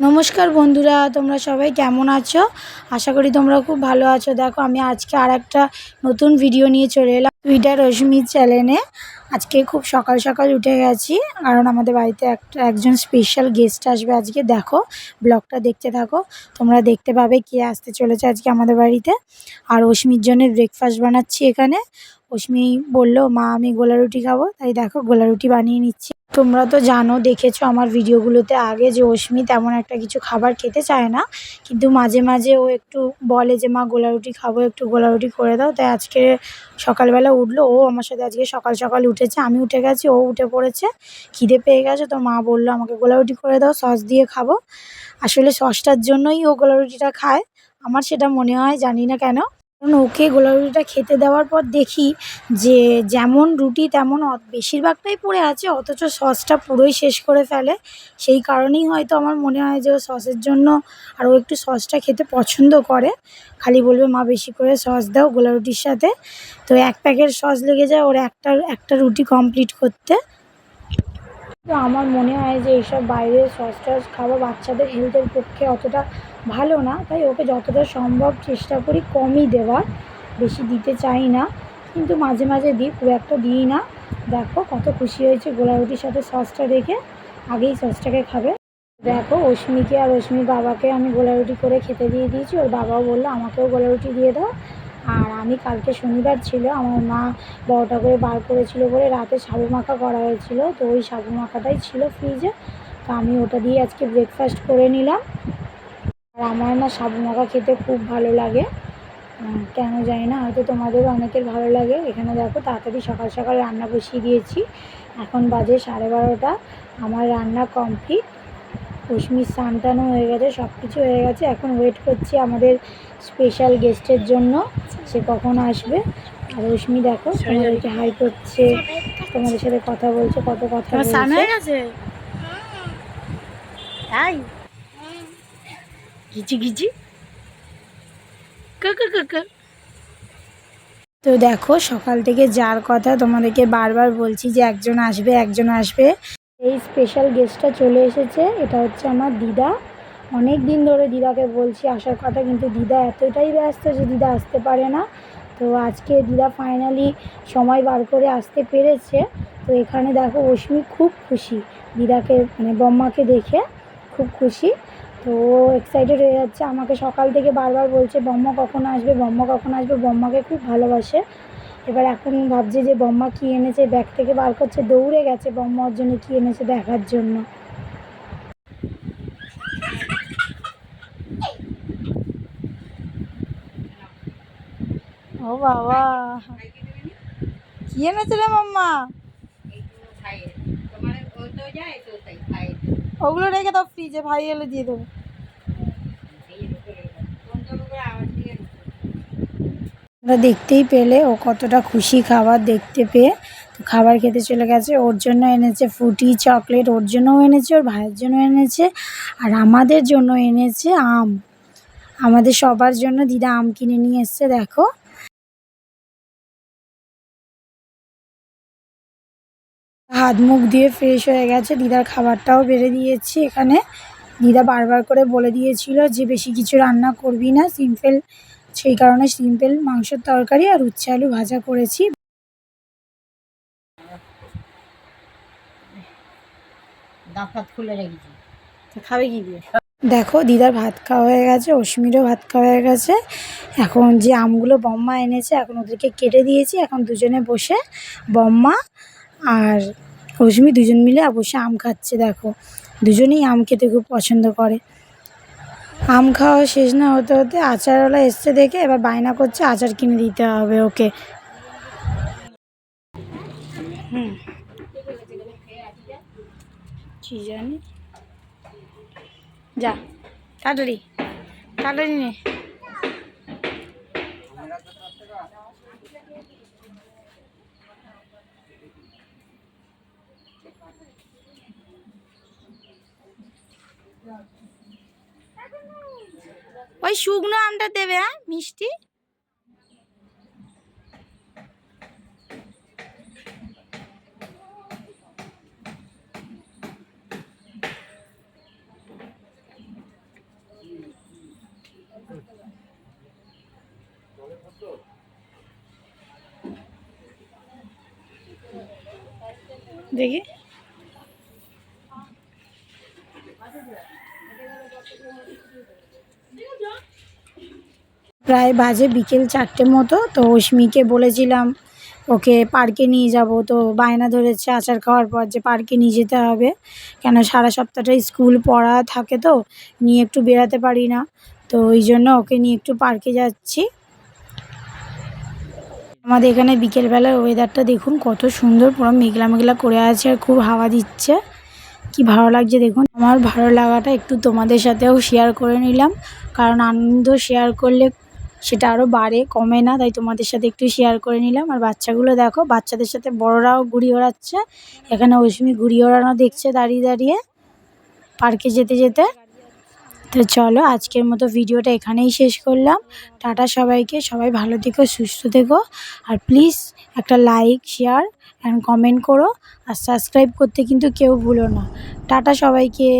নমস্কার বন্ধুরা, তোমরা সবাই কেমন আছো? আশা করি তোমরা খুব ভালো আছো। দেখো, আমি আজকে আর একটা নতুন ভিডিও নিয়ে চলে এলাম টুইটার রশ্মির চ্যানেলে আজকে খুব সকাল সকাল উঠে গেছি, কারণ আমাদের বাড়িতে একটা, একজন স্পেশাল গেস্ট আসবে আজকে। দেখো ব্লগটা দেখতে থাকো। তোমরা দেখতে পাবে কে আসতে চলেছে আজকে আমাদের বাড়িতে। আর অশ্মির জন্য ব্রেকফাস্ট বানাচ্ছি এখানে। অশ্মি বলল, মা, আমি গোলা রুটি খাব। তাই দেখো, গোলা রুটি বানিয়ে নিচ্ছি। তোমরা তো জানো, দেখেছ আমার ভিডিওগুলোতে আগে যে অশ্মি তেমন একটা কিছু খাবার খেতে চায় না, কিন্তু মাঝে মাঝে ও একটু বলে যে, মা, গোলা রুটি খাব, একটু গোলা রুটি করে দাও। তাই আজকে সকালবেলা উঠল, ও আমার সাথে আজকে সকাল সকাল উঠেছে, আমি উঠে গেছি, ও উঠে পড়েছে, খিদে পেয়ে গেছে, তো মা বলল, আমাকে গোলা রুটি করে দাও, সস দিয়ে খাব। আসলে সসটার জন্যই ও গোলা রুটিটা খায়, আমার সেটা মনে হয় জানি না কেন কারণ ওকে গোলা রুটিটা খেতে দেওয়ার পর দেখি যে যেমন রুটি তেমন বেশিরভাগটাই পড়ে আছে, অথচ সসটা পুরোই শেষ করে ফেলে। সেই কারণেই হয়তো আমার মনে হয় যে ও সসের জন্য আর ও একটু সসটা খেতে পছন্দ করে। খালি বলবে, মা, বেশি করে সস দাও গোলা রুটির সাথে। তো এক প্যাকেট সস লেগে যায় ওর একটা একটা রুটি কমপ্লিট করতে। তো আমার মনে হয় যে এইসব বাইরের সস টস খাওয়া বাচ্চাদের হেলথের পক্ষে অতটা ভালো না। তাই ওকে যতটা সম্ভব চেষ্টা করি কমই দেওয়ার। বেশি দিতে চাই না। কিন্তু মাঝে মাঝে দিই খুব একটা দিই না। দেখো কত খুশি হয়েছে গোলা রুটির সাথে সসটা দেখে। আগেই সসটাকে খাবে। দেখো অশ্মিকে আর অশ্মির বাবাকে আমি গোলা রুটি করে খেতে দিয়ে দিয়েছি। ওর বাবাও বলল, আমাকেও গোলা রুটি দিয়ে দাও। আর আমি কালকে শনিবার ছিল, আমার মা বড়টা করে বার করেছিল বলে রাতে সাবু মাখা করা হয়েছিল, তো ওই সাবু মাখাটাই ছিল ফ্রিজে তো আমি ওটা দিয়ে আজকে ব্রেকফাস্ট করে নিলাম। আর আমার না সাবু মাখা খেতে খুব ভালো লাগে। কেন জানি না, হয়তো তোমাদেরও অনেকের ভালো লাগে। এখানে দেখো তাড়াতাড়ি সকাল সকাল রান্না বসিয়ে দিয়েছি। এখন বাজে সাড়ে বারোটা, আমার রান্না কমপ্লিট রশ্মির স্নান হয়ে গেছে সব কিছু হয়ে গেছে। এখন ওয়েট করছি আমাদের স্পেশাল গেস্টের জন্য। সে কখন আসবে? আর রশ্মি দেখো তোমাদেরকে হাই করছে তোমাদের সাথে কথা বলছে কত কথা বলছে। তাই? গিজি গিজি। কা কা কা কা। তো দেখো সকাল থেকে যার কথা তোমাদেরকে বারবার বলছি যে একজন আসবে একজন আসবে। এই স্পেশাল গেস্টটা চলে এসেছে এটা হচ্ছে আমার দিদা। অনেক দিন ধরে দিদাকে বলছি, আসার কথা, কিন্তু দিদা এতটাই ব্যস্ত যে দিদা আসতে পারে না। তো আজকে দিদা ফাইনালি সময় বার করে আসতে পেরেছে। তো এখানে দেখো অশ্মি খুব খুশি। দিদাকে মানে বম্মাকে দেখে খুব খুশি। তো এক্সাইটেড হয়ে যাচ্ছে। আমাকে সকাল থেকে বারবার বলছে, বম্মা কখন আসবে? বম্মা কখন আসবে? বম্মাকে খুব ভালোবাসে। এবার এখন ভাবছে যে বম্মা কী এনেছে? ব্যাগ থেকে বার করছে। দৌড়ে গেছে বম্মা, ওর জন্য কী এনেছে দেখার জন্য। ও বাবা। কি এনেছে রে মাম্মা? ওগুলো রেখে দাও ফ্রিজে ভাই এলে দিয়ে দেবো। আমরা দেখতেই পেলে, ও কতটা খুশি খাবার দেখতে পেয়ে। তো খাবার খেতে চলে গেছে, ওর জন্য এনেছে ফ্রুটি চকলেট ওর জন্যও এনেছে, ওর ভাইয়ের জন্য এনেছে, আর আমাদের জন্য এনেছে আম। আমাদের সবার জন্য দিদা আম কিনে নিয়ে এসছে, দেখো। হাত মুখ দিয়ে ফ্রেশ হয়ে গেছে। দিদার খাবারটাও বেড়ে দিয়েছি এখানে। দিদা বারবার করে বলে দিয়েছিল যে বেশি কিছু রান্না করবি না। সিম্পল সেই কারণে সিম্পল মাংসের তরকারি আর উচ্ছে আলু ভাজা করেছি। খাবে কি দিয়ে? দেখো দিদার ভাত খাওয়া হয়ে গেছে অশ্মিরও ভাত খাওয়া হয়ে গেছে। এখন যে আমগুলো বম্মা এনেছে এখন ওদেরকে কেটে দিয়েছি। এখন দুজনে বসে বম্মা আর অশ্মি দুজন মিলে বসে আম খাচ্ছে, দেখো। দুজনেই আম খেতে খুব পছন্দ করে। আম খাওয়া শেষ না হতে হতে আচারওয়ালা এসছে দেখে এবার বায়না করছে, আচার কিনে দিতে হবে ওকে। হুম। যা তাড়াতাড়ি তাড়াতাড়ি নে। ওই শুকনো আমটা দেবে হ্যাঁ? মিষ্টি? দেখি। প্রায় বাজে বিকেল চারটে মতো, তো অস্মিকে বলেছিলাম, ওকে পার্কে নিয়ে যাব। তো বায়না ধরেছে আচার খাওয়ার পর যে পার্কে নিয়ে যেতে হবে, কেন সারা সপ্তাহটাই স্কুল পড়া থাকে তো, নিয়ে একটু বেরাতে পারি না। তো ওই জন্য ওকে নিয়ে একটু পার্কে যাচ্ছি। আমাদের এখানে বিকেলবেলার ওয়েদারটা দেখুন কত সুন্দর, পুরো মেঘলা মেঘলা করে আছে আর খুব হাওয়া দিচ্ছে। কি ভালো লাগছে দেখুন। আমার ভালো লাগাটা একটু তোমাদের সাথেও শেয়ার করে নিলাম। কারণ আনন্দ শেয়ার করলে সেটা আরও বাড়ে, কমে না, তাই তোমাদের সাথে একটু শেয়ার করে নিলাম। আর বাচ্চাগুলো দেখো, বাচ্চাদের সাথে বড়রাও ঘুড়ি ওড়াচ্ছে। এখানে অশ্মি ঘুড়ি ওড়ানো দেখছে দাঁড়িয়ে দাঁড়িয়ে। পার্কে যেতে যেতে। তো চলো আজকের মতো ভিডিওটা এখানেই শেষ করলাম। টাটা সবাইকে, সবাই ভালো থেকো, সুস্থ থেকো। আর প্লিজ একটা লাইক শেয়ার অ্যান্ড কমেন্ট করো। আর সাবস্ক্রাইব করতে কিন্তু কেউ ভুলো না। টাটা সবাইকে।